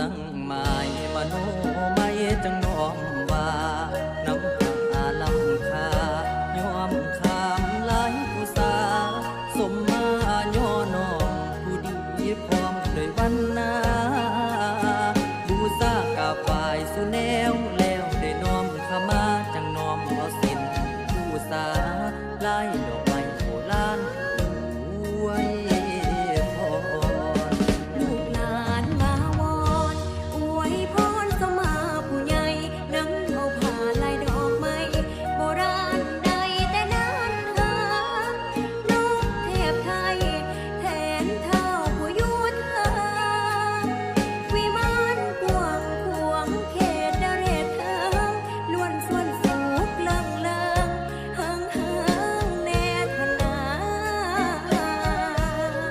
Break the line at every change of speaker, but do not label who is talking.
ตั้งหมายมโนไม่จังน้อมว่าน้ำตาลำคายอมคามลายผู้สาสมมาย่อนองผู้ดีพร้อมด้วยวันนาบูซากาฝ่ายสุแนวแล้วได้น้อมขมาจังน้อมบ่สิ้นผู้สาลายลง
cuenta.